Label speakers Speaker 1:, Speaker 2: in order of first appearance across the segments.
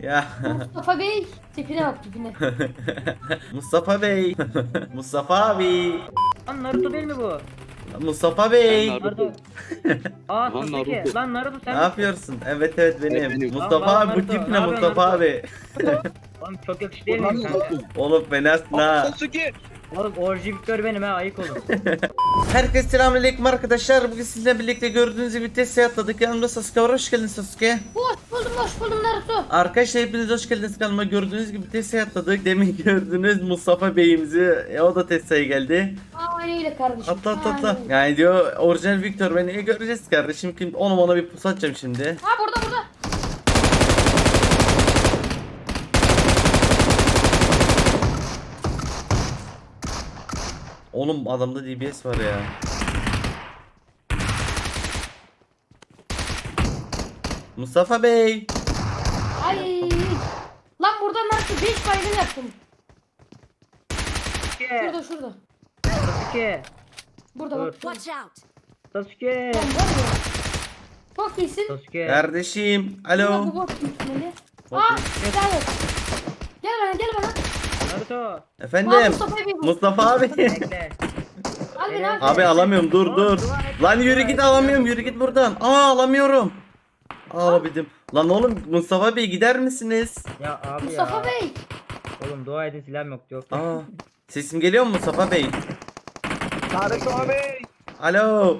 Speaker 1: Ya
Speaker 2: Mustafa Bey. Tipine bak tipine.
Speaker 1: Mustafa Bey. Mustafa abi.
Speaker 3: Lan Naruto değil mi bu?
Speaker 1: Mustafa Bey.
Speaker 4: Ben
Speaker 3: Naruto. Aa
Speaker 4: Lan
Speaker 3: Sasuke.
Speaker 4: Naruto.
Speaker 3: Lan Naruto sen
Speaker 1: Ne yapıyorsun? Evet evet benim.
Speaker 4: Evet, benim.
Speaker 1: Mustafa
Speaker 3: Lan, lan,
Speaker 1: abi bu
Speaker 3: Naruto.
Speaker 1: tip
Speaker 3: Ne
Speaker 1: ne
Speaker 3: yapıyorsun
Speaker 1: Mustafa
Speaker 3: Naruto?
Speaker 1: abi?
Speaker 3: Oğlum çok yakışıklı değil miyim kanka?
Speaker 1: Oğlum fenasın ha.
Speaker 4: Sasuke.
Speaker 3: Oğlum orji Victor benim ha ayık olun.
Speaker 1: Herkese selamünaleyküm arkadaşlar. Bugün sizinle birlikte gördüğünüz gibi testi atladık. Yanımda Sasuke var. Hoş geldin Sasuke.
Speaker 2: Hoş buldum hoş buldum Naruto.
Speaker 1: Arkadaşlar hepiniz hoş geldiniz kanalıma. Gördüğünüz gibi testi atladık. Demin gördünüz Mustafa Bey'imizi. E, o da testaya geldi.
Speaker 2: Aynen öyle kardeşim.
Speaker 1: Atla atla atla.
Speaker 2: Aynen.
Speaker 1: Yani diyor orijinal Victor beni iyi göreceğiz kardeşim. Kim onu ona bir pus atacağım şimdi.
Speaker 2: Ha burada burada.
Speaker 1: Oğlum adamda DBS var ya. Mustafa Bey.
Speaker 2: Ay. Lan burada Naruto 5 baygın yaptım.
Speaker 3: Sasuke.
Speaker 2: Şurada şurada.
Speaker 3: Sasuke.
Speaker 2: Burada
Speaker 3: Dur.
Speaker 2: bak.
Speaker 5: Watch out!
Speaker 3: Sasuke.
Speaker 2: Lan var ya. Çok iyisin.
Speaker 3: Sasuke.
Speaker 1: Kardeşim.
Speaker 2: Burada
Speaker 1: Alo.
Speaker 2: bu bot büyük ihtimalle. Aa yok. Gel bana gel bana.
Speaker 3: Naruto.
Speaker 2: Aa,
Speaker 1: Efendim.
Speaker 2: Mustafa abi.
Speaker 1: Mustafa abi.
Speaker 3: Bekle.
Speaker 2: Al beni al.
Speaker 1: abi alamıyorum dur dur. Lan yürü git alamıyorum yürü git buradan. Aa alamıyorum. Alabildim. Lan oğlum Mustafa Bey gider misiniz?
Speaker 3: Ya abi
Speaker 2: Mustafa
Speaker 3: ya.
Speaker 2: Bey.
Speaker 3: Oğlum dua edin silahım yok yok.
Speaker 1: Aa sesim geliyor mu Mustafa Bey?
Speaker 4: Naruto abi.
Speaker 1: Alo.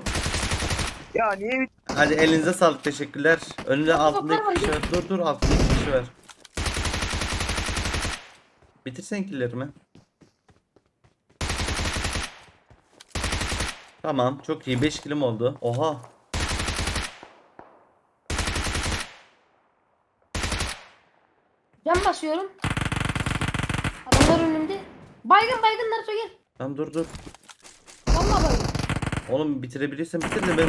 Speaker 4: Ya niye
Speaker 1: Hadi elinize sağlık teşekkürler. Önünde
Speaker 2: Çok
Speaker 1: altında
Speaker 2: var,
Speaker 1: iki kişi var. Dur dur altında iki kişi var. Bitirsen killerimi. Tamam çok iyi 5 kilim oldu. Oha.
Speaker 2: Cam basıyorum. Adamlar önümde. Baygın baygın Naruto gel.
Speaker 1: Tamam dur dur.
Speaker 2: Vallahi baygın.
Speaker 1: Oğlum bitirebilirsen bitir de ben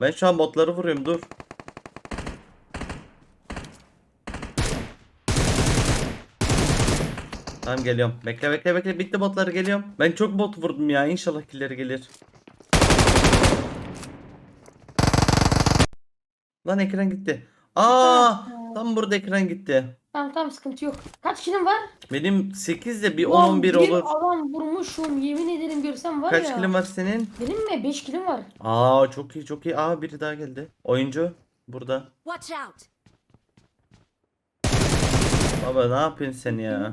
Speaker 1: ben şu an botları vuruyorum dur. Tamam geliyorum. Bekle bekle bekle bitti botları geliyorum. Ben çok bot vurdum ya inşallah killeri gelir. Lan ekran gitti. Aa tam burada ekran gitti.
Speaker 2: Tamam tamam sıkıntı yok. Kaç kilim var?
Speaker 1: Benim 8 de bir
Speaker 2: Ulan
Speaker 1: 10-11
Speaker 2: bir
Speaker 1: olur.
Speaker 2: adam vurmuşum yemin ederim görsem var
Speaker 1: Kaç
Speaker 2: ya.
Speaker 1: kilin var senin?
Speaker 2: Benim mi? 5 kilim var.
Speaker 1: Aa çok iyi çok iyi. Aa biri daha geldi. Oyuncu burada.
Speaker 5: Watch out!
Speaker 1: Baba ne yapıyorsun sen ya?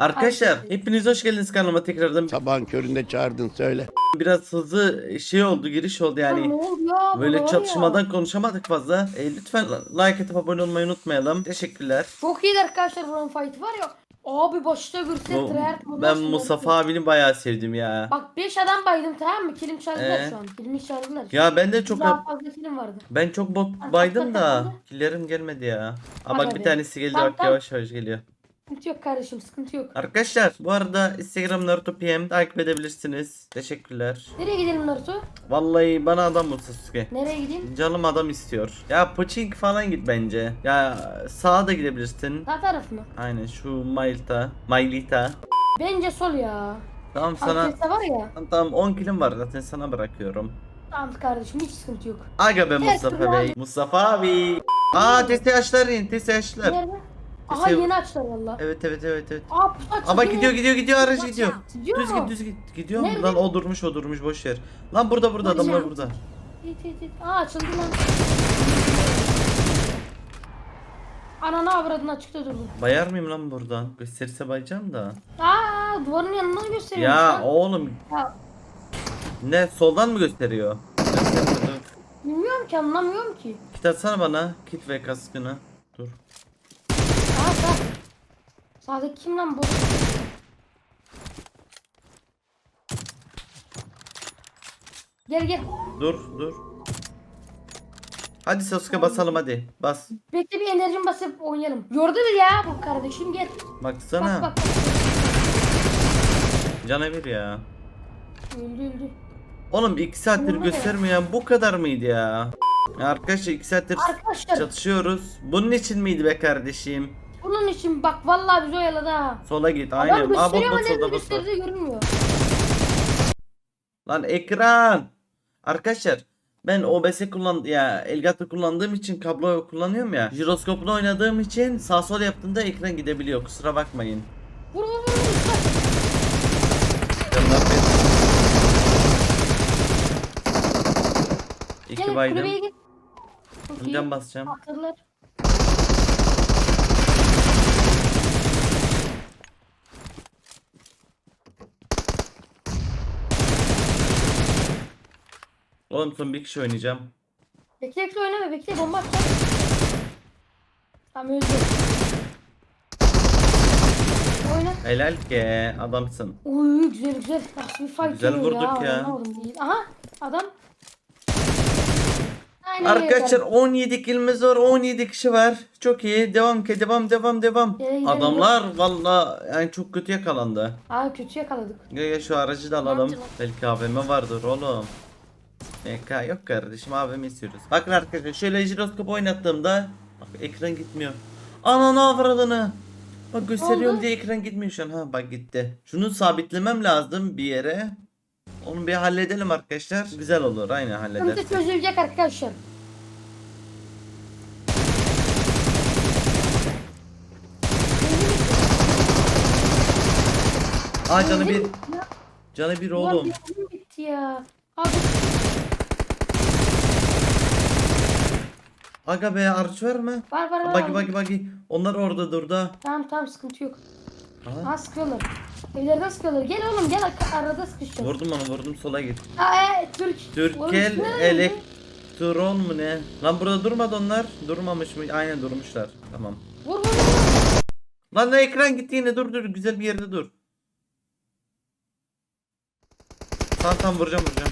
Speaker 1: Arkadaşlar hepiniz hoş geldiniz kanalıma tekrardan.
Speaker 6: Sabahın köründe çağırdın söyle.
Speaker 1: Biraz hızlı şey oldu giriş oldu
Speaker 2: ne
Speaker 1: yani.
Speaker 2: oldu ya?
Speaker 1: Böyle
Speaker 2: var
Speaker 1: çatışmadan konuşamadık fazla. E, lütfen like atıp abone olmayı unutmayalım. Teşekkürler.
Speaker 2: Çok iyi arkadaşlar buranın fight var ya. Abi başta görse
Speaker 1: Bu-
Speaker 2: tryhard modda
Speaker 1: ben Mustafa abini bayağı sevdim ya.
Speaker 2: Bak 5 adam baydım tamam mı? Kilim çaldılar
Speaker 1: Ee?
Speaker 2: şu an. Kilimi çaldılar.
Speaker 1: Ya ben de çok
Speaker 2: Daha fazla kilim vardı.
Speaker 1: ben çok bot baydım da killerim gelmedi ya. Aa bak bir tanesi geldi
Speaker 2: Tamam,
Speaker 1: bak
Speaker 2: tamam.
Speaker 1: yavaş yavaş geliyor.
Speaker 2: Sıkıntı yok kardeşim sıkıntı yok.
Speaker 1: Arkadaşlar bu arada Instagram Naruto PM takip edebilirsiniz. Teşekkürler.
Speaker 2: Nereye gidelim Naruto?
Speaker 1: Vallahi bana adam bu Sasuke.
Speaker 2: Nereye gideyim?
Speaker 1: Canım adam istiyor. Ya Pochinki falan git bence. Ya sağa da gidebilirsin.
Speaker 2: Sağ taraf mı?
Speaker 1: Aynen şu Mailta. Mailita.
Speaker 2: Bence sol ya.
Speaker 1: Tamam sana
Speaker 2: Arkadaşlar var ya.
Speaker 1: tamam, tamam 10 kilim var zaten sana bırakıyorum.
Speaker 2: Tamam kardeşim hiç sıkıntı yok.
Speaker 1: Aga be Mustafa. Bey. Mustafa abi. Aa TSH'lar in TSH'lar.
Speaker 2: Nerede? Aha
Speaker 1: Sev-
Speaker 2: yeni açtılar valla.
Speaker 1: Evet evet evet evet.
Speaker 2: Aa pusu açıldı.
Speaker 1: Ama gidiyor gidiyor gidiyor aracı
Speaker 5: Watch
Speaker 1: gidiyor.
Speaker 5: out!
Speaker 2: Gidiyor
Speaker 1: Düz
Speaker 2: mu?
Speaker 1: git düz git. Gidiyor mu?
Speaker 2: Nerede?
Speaker 1: Lan o durmuş o durmuş boş yer. Lan burada burada
Speaker 2: Hadi
Speaker 1: adamlar burada.
Speaker 2: Git git git. Aa açıldı lan. Ananı avradını açıkta durdu.
Speaker 1: Bayar mıyım lan buradan? Gösterirse bayacağım da.
Speaker 2: Aa duvarın yanından gösteriyor.
Speaker 1: Ya oğlum
Speaker 2: Ya,
Speaker 1: ne soldan mı gösteriyor?
Speaker 2: Bilmiyorum ki anlamıyorum ki.
Speaker 1: Kit atsana bana. Kit ve kaskını. Dur.
Speaker 2: Aa sağ. Sağdaki kim lan bu? Gel gel.
Speaker 1: Dur dur. Hadi Sasuke basalım hadi. Bas.
Speaker 2: Bekle bir enerjim basıp oynayalım. Yordu mu ya bu kardeşim gel.
Speaker 1: Baksana.
Speaker 2: Bak bak.
Speaker 1: Canavar ya.
Speaker 2: Öldü öldü.
Speaker 1: Oğlum 2 saattir
Speaker 2: Öldü.
Speaker 1: göstermeyen bu kadar mıydı ya? Ya Arkadaşlar 2 saattir
Speaker 2: Arkadaşlar
Speaker 1: çatışıyoruz. Bunun için miydi be kardeşim?
Speaker 2: Bunun için bak vallahi bizi oyaladı ha.
Speaker 1: Sola git
Speaker 2: Adam
Speaker 1: aynen. Aa bot
Speaker 2: gösteriyor ama
Speaker 1: bot
Speaker 2: nerede gösterdiği görünmüyor.
Speaker 1: Lan ekran. Arkadaşlar Ben OBS kullan ya Elgato kullandığım için kablo kullanıyorum ya. Jiroskopla oynadığım için sağ sol yaptığımda ekran gidebiliyor. Kusura bakmayın.
Speaker 2: Vur vur vur. vur.
Speaker 1: Canlar bir. İki
Speaker 2: Gel
Speaker 1: baydım.
Speaker 2: kulübeye git. Çok iyi.
Speaker 1: Can basacağım.
Speaker 2: Hatırlar.
Speaker 1: Oğlum son bir kişi oynayacağım.
Speaker 2: Bekle bekle oynama bekle bomba atacağım. Tamam öldü. Oyna.
Speaker 1: Helal ki adamsın.
Speaker 2: Uy güzel güzel. Nasıl bir fight
Speaker 1: Güzel
Speaker 2: dönüyor
Speaker 1: vurduk ya.
Speaker 2: Anlamadım değil. Aha adam. Aynen
Speaker 1: Arkadaşlar
Speaker 2: öyle.
Speaker 1: 17 kilimiz var 17 kişi var. Çok iyi. Devam ki devam devam devam.
Speaker 2: Gel,
Speaker 1: Adamlar valla yani çok kötü yakalandı.
Speaker 2: Aa kötü yakaladık.
Speaker 1: Gel gel şu aracı da alalım. Belki AVM vardır oğlum. EK yok kardeşim AVM istiyoruz. Bakın arkadaşlar şöyle jiroskop oynattığımda bak ekran gitmiyor. Ananı avradını. Bak gösteriyorum
Speaker 2: oldu?
Speaker 1: diye ekran gitmiyor şu an. Ha bak gitti. Şunu sabitlemem lazım bir yere. Onu bir halledelim arkadaşlar. Güzel olur aynen hallederiz.
Speaker 2: Sıkıntı çözülecek arkadaşlar.
Speaker 1: Aa canı bir. Canı bir
Speaker 2: ulan
Speaker 1: oğlum.
Speaker 2: bir oyun bitti ya. Abi
Speaker 1: Aga be araç var mı?
Speaker 2: var var var.
Speaker 1: Bagi bagi bagi. Onlar orada durdu.
Speaker 2: Tamam tamam sıkıntı yok.
Speaker 1: Aha.
Speaker 2: Ha sıkıyorlar. Evlerden sıkıyorlar. Gel oğlum gel ar- arada sıkışacağız.
Speaker 1: Vurdum onu vurdum sola git.
Speaker 2: Aa e, Türk.
Speaker 1: Türkel elektron mu ne? Lan burada durmadı onlar. Durmamış mı? Aynen durmuşlar. Tamam.
Speaker 2: Vur vur vur.
Speaker 1: Lan ne ekran gitti yine dur dur güzel bir yerde dur. Tamam tamam vuracağım vuracağım.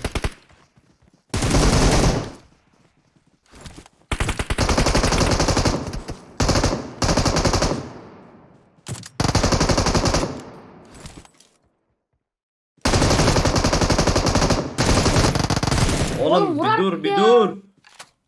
Speaker 1: Oğlum
Speaker 2: Oğlum,
Speaker 1: bir dur bir
Speaker 2: ya.
Speaker 1: dur.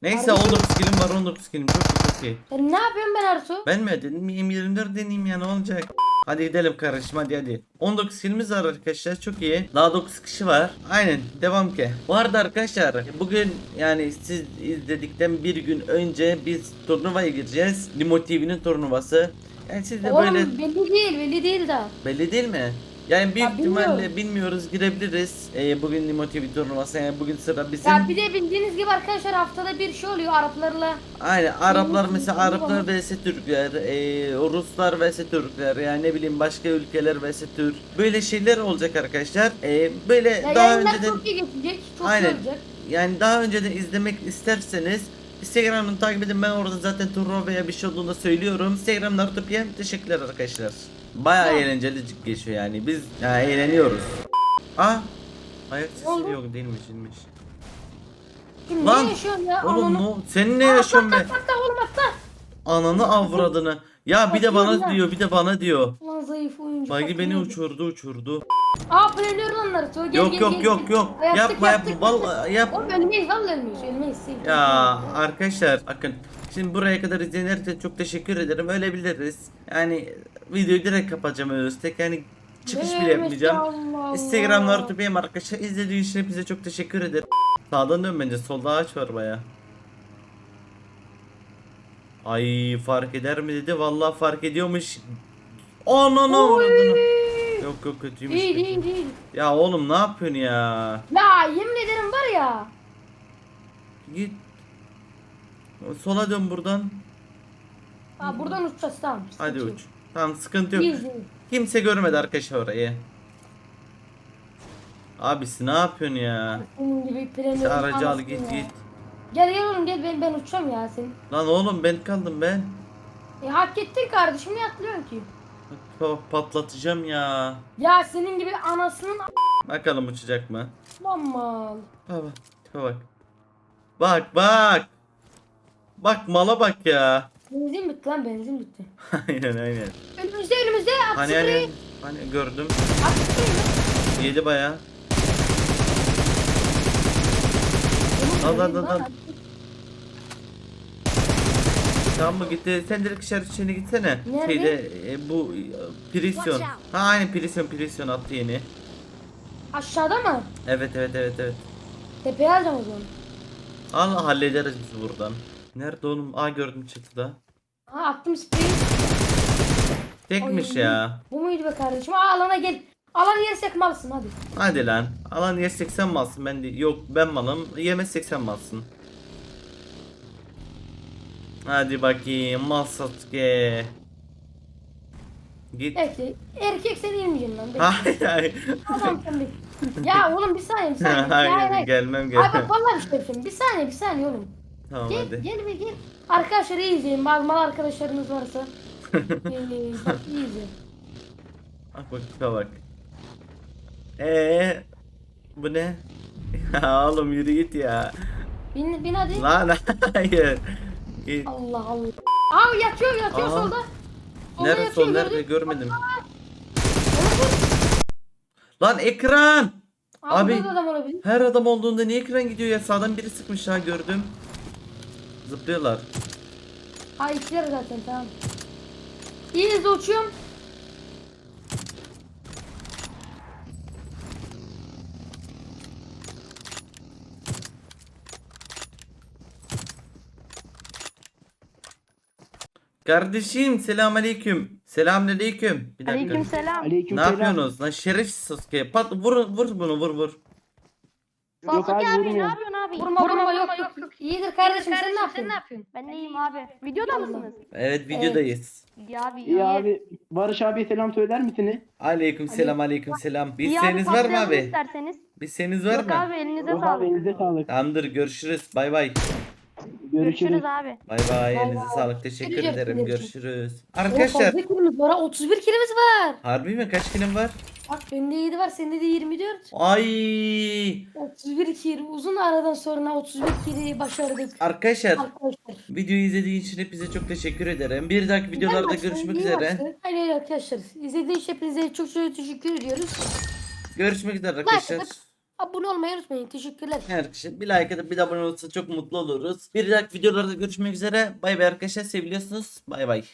Speaker 1: Neyse
Speaker 2: Kardeşim.
Speaker 1: 19 kilim var 19 kilim çok iyi çok iyi.
Speaker 2: Ya ne yapıyorum ben Arsu?
Speaker 1: Ben mi dedim 24 deneyeyim ya ne olacak? Hadi gidelim kardeşim hadi hadi. 19 kilimiz var arkadaşlar çok iyi. Daha 9 kişi var. Aynen devam ki. Bu arada arkadaşlar bugün yani siz izledikten bir gün önce biz turnuvaya gireceğiz. Limo TV'nin turnuvası. Yani siz de
Speaker 2: Oğlum
Speaker 1: böyle
Speaker 2: belli değil belli değil daha.
Speaker 1: belli değil mi? Yani büyük
Speaker 2: Ya bilmiyorum.
Speaker 1: ihtimalle bilmiyoruz girebiliriz. Ee, bugün Limo TV turnuvası yani bugün sıra bizim.
Speaker 2: Ya bir de bildiğiniz gibi arkadaşlar haftada bir şey oluyor Araplarla.
Speaker 1: Aynen Araplar
Speaker 2: Bilmiyorum,
Speaker 1: mesela
Speaker 2: bilmiyorum.
Speaker 1: Araplar vs Türkler, eee, Ruslar vs Türkler yani ne bileyim başka ülkeler vs Türk. Böyle şeyler olacak arkadaşlar. Eee, böyle
Speaker 2: Ya
Speaker 1: daha
Speaker 2: yayınlar
Speaker 1: önceden
Speaker 2: çok iyi geçecek. Çok
Speaker 1: Aynen.
Speaker 2: iyi olacak.
Speaker 1: yani daha önceden izlemek isterseniz Instagram'ını takip edin ben orada zaten turnuva veya bir şey olduğunda söylüyorum. Instagram'da Artopya teşekkürler arkadaşlar. Baya
Speaker 2: Ya.
Speaker 1: eğlenceli geçiyor yani biz yani eğleniyoruz. Ah Ayak sesi yok değilmiş değilmiş.
Speaker 2: Şimdi
Speaker 1: Lan,
Speaker 2: ne yaşıyorsun ya?
Speaker 1: Oğlum
Speaker 2: Ananı-
Speaker 1: no, sen ne
Speaker 2: Aa,
Speaker 1: yaşıyorsun be?
Speaker 2: Atla atla oğlum atla.
Speaker 1: Ananı avradını. Ya bir de bana diyor bir de bana diyor.
Speaker 2: Ulan zayıf oyuncu.
Speaker 1: Bagi beni uçurdu uçurdu.
Speaker 2: Aa planlıyor lan Naruto. Gel,
Speaker 1: Yok
Speaker 2: gel,
Speaker 1: yok
Speaker 2: gel,
Speaker 1: yok
Speaker 2: gel.
Speaker 1: yok.
Speaker 2: Yaptık,
Speaker 1: Yapma yapma
Speaker 2: yaptık,
Speaker 1: vallahi yap.
Speaker 2: Oğlum ölmeyiz vallahi ölmeyiz. Ölmeyiz.
Speaker 1: Ya arkadaşlar bakın şimdi buraya kadar izleyen herkese çok teşekkür ederim. Ölebiliriz. Yani videoyu direkt kapatacağım Öztek. Yani çıkış bile yapmayacağım. Instagram'da Artupiyem arkadaşlar izlediğiniz için hepinize çok teşekkür ederim. Sağdan dön bence solda ağaç var baya. Ay fark eder mi dedi vallahi fark ediyormuş. Ananı avradını. Yok yok kötüymüş.
Speaker 2: Değil
Speaker 1: kötü.
Speaker 2: değil değil.
Speaker 1: Ya oğlum ne yapıyorsun ya?
Speaker 2: Ya yemin ederim var ya.
Speaker 1: Git. Sola dön buradan.
Speaker 2: Ha buradan uçacağız tamam.
Speaker 1: Hadi uç. Tamam sıkıntı yok. Kimse görmedi arkadaşlar orayı. Abisi ne yapıyorsun ya?
Speaker 2: Senin gibi.
Speaker 1: Şu aracı al git
Speaker 2: ya.
Speaker 1: git.
Speaker 2: Gel gel oğlum gel ben ben uçacağım ya senin.
Speaker 1: Lan oğlum ben kaldım ben.
Speaker 2: E, hak ettin kardeşim ne atlıyorsun ki?
Speaker 1: Pa- Patlatacağım ya.
Speaker 2: Ya senin gibi anasının
Speaker 1: Bakalım uçacak mı?
Speaker 2: lan mal.
Speaker 1: Bak bak. Bak bak. Bak mala bak ya.
Speaker 2: Benzin bitti lan benzin bitti.
Speaker 1: aynen aynen.
Speaker 2: Önümüzde önümüzde at
Speaker 1: Hani hani hani gördüm.
Speaker 2: At.
Speaker 1: Yedi baya. Al, al, al, al. Tamam mı gitti? Sen direkt işaret içine gitsene.
Speaker 2: Nerede?
Speaker 1: Şeyde e, bu e, Prisyon. Ha aynen Prisyon Prisyon attı yeni.
Speaker 2: Aşağıda mı?
Speaker 1: Evet evet evet evet.
Speaker 2: Tepeye alacağım o zaman.
Speaker 1: Al hallederiz biz buradan. Nerede oğlum? Aa gördüm çatıda.
Speaker 2: Ha attım spreyi.
Speaker 1: Tekmiş
Speaker 2: Ay.
Speaker 1: ya.
Speaker 2: Bu muydu be kardeşim? Aa alana gel. Alan yersek malsın hadi.
Speaker 1: Hadi lan. Alan yersek sen malsın ben de. Yok ben malım. Yemezsek sen malsın. Hadi bakayım mal Sasuke. Git.
Speaker 2: Bekle. Erkek seni yemeyeceğim lan.
Speaker 1: Hayır hayır.
Speaker 2: Tamam sen. Ya oğlum bir saniye bir saniye. hayır
Speaker 1: hayır
Speaker 2: hayır.
Speaker 1: gelmem gelmem.
Speaker 2: bak vallahi bir şey yapayım. Bir saniye bir saniye oğlum.
Speaker 1: Tamam
Speaker 2: Gel
Speaker 1: hadi.
Speaker 2: gel bir gel. Arkadaşlar iyi izleyin. Bazı mal arkadaşlarınız varsa. ee, bak iyi izleyin.
Speaker 1: Bak bak tipe bak. Eee bu ne? Ya oğlum yürü git ya.
Speaker 2: Bin, bin hadi.
Speaker 1: Lan hayır. Git.
Speaker 2: Allah Allah. Aa yatıyor yatıyor
Speaker 1: Aa.
Speaker 2: solda.
Speaker 1: Nerede sol nerede görmedim. Lan ekran. Abi.
Speaker 2: da adam.
Speaker 1: Her adam olduğunda niye ekran gidiyor ya? Sağdan biri sıkmış ha gördüm. Zıplıyorlar.
Speaker 2: Ha ikiler zaten tamam. İyi izle uçuyorum.
Speaker 1: Kardeşim selamünaleyküm. Selamünaleyküm. Bir dakika.
Speaker 5: Aleykümselam.
Speaker 1: Ne yapıyorsunuz? Lan şerefsiz Sasuke. Pat vur vur bunu vur vur.
Speaker 5: Sasuke abi, ne yapıyorsun abi?
Speaker 2: Vurma vurma yok yok. İyidir kardeşim sen ne yapıyorsun?
Speaker 5: Ben de iyiyim abi. Videoda mısınız?
Speaker 1: Evet videodayız.
Speaker 5: İyi abi.
Speaker 7: İyi abi. Barış abi selam söyler misiniz?
Speaker 1: Aleyküm selam aleyküm selam. Bir
Speaker 5: İyi
Speaker 1: isteğiniz var mı
Speaker 5: patlayalım
Speaker 1: abi?
Speaker 5: isterseniz.
Speaker 1: Bir isteğiniz var
Speaker 5: Yok
Speaker 1: mı?
Speaker 5: abi elinize
Speaker 7: Yok
Speaker 5: sağlık.
Speaker 7: elinize sağlık.
Speaker 1: Tamamdır görüşürüz. Bay bay.
Speaker 7: Görüşürüz.
Speaker 5: Abi.
Speaker 1: Bay bay. Elinize sağlık. Teşekkür
Speaker 2: Görüşürüz.
Speaker 1: ederim. Görüşürüz.
Speaker 2: Arkadaşlar. Fazla kilimiz var ha 31 kilimiz var.
Speaker 1: Harbi mi? Kaç kilim var?
Speaker 2: Bak bende 7 var sende de 24.
Speaker 1: Ay.
Speaker 2: 31 kili uzun aradan sonra 31 kili başardık.
Speaker 1: Arkadaşlar
Speaker 2: Arkadaşlar.
Speaker 1: videoyu izlediğiniz için hepinize çok teşekkür ederim. Bir dahaki videolarda
Speaker 2: Güzel
Speaker 1: görüşmek
Speaker 2: iyi
Speaker 1: üzere.
Speaker 2: maçtı. Aynen öyle arkadaşlar. İzlediğiniz için hepinize çok çok teşekkür ediyoruz.
Speaker 1: Görüşmek üzere arkadaşlar.
Speaker 2: Abone olmayı unutmayın. Teşekkürler.
Speaker 1: Arkadaşlar bir like atıp bir de abone olursa çok mutlu oluruz. Bir dahaki videolarda görüşmek üzere. Bay bay arkadaşlar. Seviliyorsunuz. Bay bay.